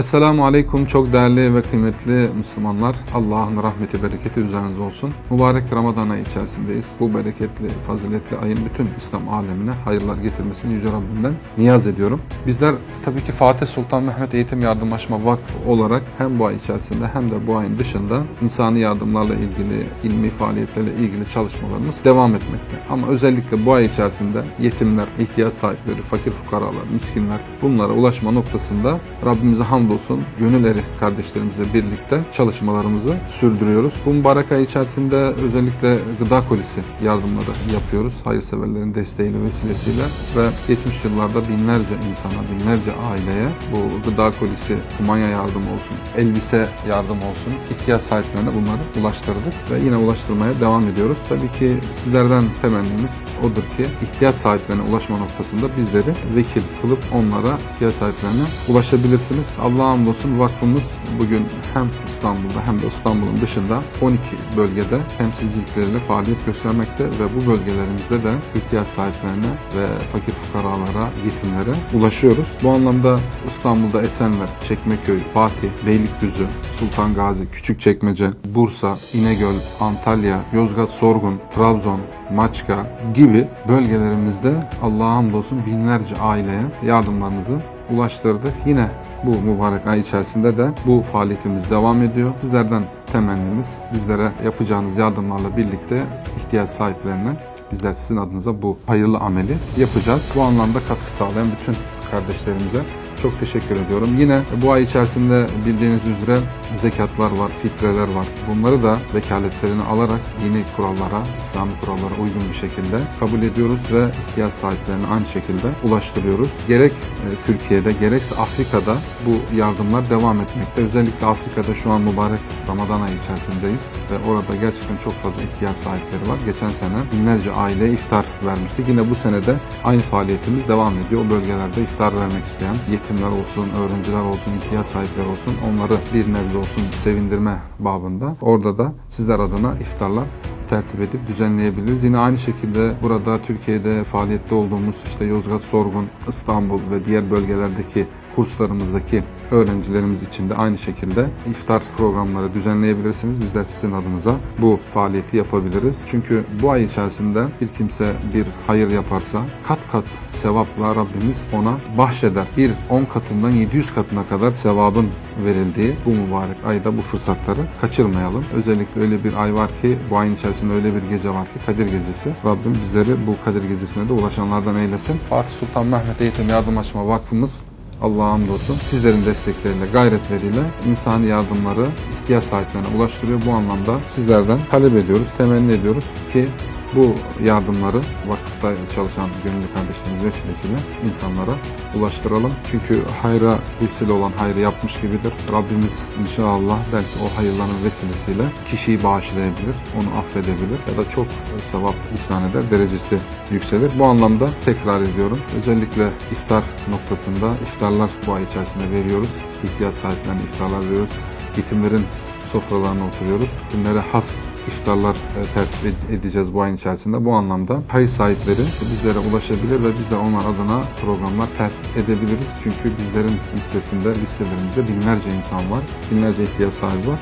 Esselamu Aleyküm çok değerli ve kıymetli Müslümanlar. Allah'ın rahmeti, bereketi üzerinize olsun. Mübarek Ramazan ayı içerisindeyiz. Bu bereketli, faziletli ayın bütün İslam alemine hayırlar getirmesini Yüce Rabbimden niyaz ediyorum. Bizler tabii ki Fatih Sultan Mehmet Eğitim Yardımlaşma Vakfı olarak hem bu ay içerisinde hem de bu ayın dışında insani yardımlarla ilgili, ilmi faaliyetlerle ilgili çalışmalarımız devam etmekte. Ama özellikle bu ay içerisinde yetimler, ihtiyaç sahipleri, fakir fukaralar, miskinler bunlara ulaşma noktasında Rabbimize hamdolsun gönül eri kardeşlerimizle birlikte çalışmalarımızı sürdürüyoruz. Bu mübarek ay içerisinde özellikle gıda kolisi yardımları yapıyoruz. Hayırseverlerin desteğiyle vesilesiyle ve geçmiş yıllarda binlerce insana, binlerce aileye bu gıda kolisi, kumanya yardım olsun, elbise yardım olsun, ihtiyaç sahiplerine bunları ulaştırdık ve yine ulaştırmaya devam ediyoruz. Tabii ki sizlerden temennimiz odur ki ihtiyaç sahiplerine ulaşma noktasında bizleri vekil kılıp onlara ihtiyaç sahiplerine ulaşabilirsiniz. Allah'a hamdolsun vakfımız bugün hem İstanbul'da hem de İstanbul'un dışında 12 bölgede temsilcilikleriyle faaliyet göstermekte ve bu bölgelerimizde de ihtiyaç sahiplerine ve fakir fukaralara, yetimlere ulaşıyoruz. Bu anlamda İstanbul'da Esenler, Çekmeköy, Fatih, Beylikdüzü, Sultan Gazi, Küçükçekmece, Bursa, İnegöl, Antalya, Yozgat, Sorgun, Trabzon, Maçka gibi bölgelerimizde Allah'a hamdolsun binlerce aileye yardımlarınızı ulaştırdık. Yine bu mübarek ay içerisinde de bu faaliyetimiz devam ediyor. Sizlerden temennimiz bizlere yapacağınız yardımlarla birlikte ihtiyaç sahiplerine bizler sizin adınıza bu hayırlı ameli yapacağız. Bu anlamda katkı sağlayan bütün kardeşlerimize çok teşekkür ediyorum. Yine bu ay içerisinde bildiğiniz üzere zekatlar var, fitreler var. Bunları da vekaletlerini alarak yeni kurallara, İslami kurallara uygun bir şekilde kabul ediyoruz ve ihtiyaç sahiplerine aynı şekilde ulaştırıyoruz. Gerek e, Türkiye'de gerekse Afrika'da bu yardımlar devam etmekte. Özellikle Afrika'da şu an mübarek Ramazan ayı içerisindeyiz ve orada gerçekten çok fazla ihtiyaç sahipleri var. Geçen sene binlerce aileye iftar vermiştik. Yine bu sene de aynı faaliyetimiz devam ediyor. O bölgelerde iftar vermek isteyen yetimler olsun, öğrenciler olsun, ihtiyaç sahipleri olsun onları bir nebze olsun sevindirme babında. Orada da sizler adına iftarlar tertip edip düzenleyebiliriz. Yine aynı şekilde burada Türkiye'de faaliyette olduğumuz işte Yozgat, Sorgun, İstanbul ve diğer bölgelerdeki kurslarımızdaki öğrencilerimiz için de aynı şekilde iftar programları düzenleyebilirsiniz. Bizler sizin adınıza bu faaliyeti yapabiliriz. Çünkü bu ay içerisinde bir kimse bir hayır yaparsa kat kat sevapla Rabbimiz ona bahşeder. Bir 10 katından 700 katına kadar sevabın verildiği bu mübarek ayda bu fırsatları kaçırmayalım. Özellikle öyle bir ay var ki bu ayın içerisinde öyle bir gece var ki Kadir Gecesi. Rabbim bizleri bu Kadir Gecesi'ne de ulaşanlardan eylesin. Fatih Sultan Mehmet Eğitim Yardımlaşma Vakfımız Allah'a hamdolsun sizlerin destekleriyle, gayretleriyle insani yardımları ihtiyaç sahiplerine ulaştırıyor. Bu anlamda sizlerden talep ediyoruz, temenni ediyoruz ki bu yardımları vakıfta çalışan gönüllü kardeşlerimiz vesilesiyle insanlara ulaştıralım. Çünkü hayra vesile olan hayrı yapmış gibidir. Rabbimiz inşallah belki o hayırların vesilesiyle kişiyi bağışlayabilir, onu affedebilir ya da çok sevap ihsan eder, derecesi yükselir. Bu anlamda tekrar ediyorum. Özellikle iftar noktasında iftarlar bu ay içerisinde veriyoruz. İhtiyaç sahiplerine iftarlar veriyoruz. Yetimlerin sofralarına oturuyoruz. Bunlara has iftarlar e, tertip ed- edeceğiz bu ayın içerisinde. Bu anlamda hayır sahipleri bizlere ulaşabilir ve bizler onlar adına programlar tertip edebiliriz. Çünkü bizlerin listesinde, listelerimizde binlerce insan var, binlerce ihtiyaç sahibi var.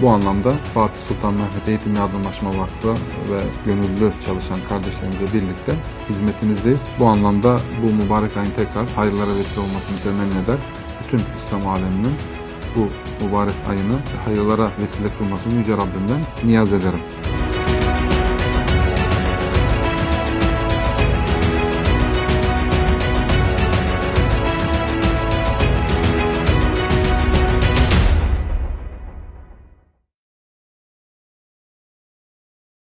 Bu anlamda Fatih Sultan Mehmet Eğitim Yardımlaşma Vakfı ve gönüllü çalışan kardeşlerimizle birlikte hizmetinizdeyiz. Bu anlamda bu mübarek ayın tekrar hayırlara vesile olmasını temenni eder. Bütün İslam aleminin bu mübarek ayını hayırlara vesile kılmasını Yüce Rabbimden niyaz ederim.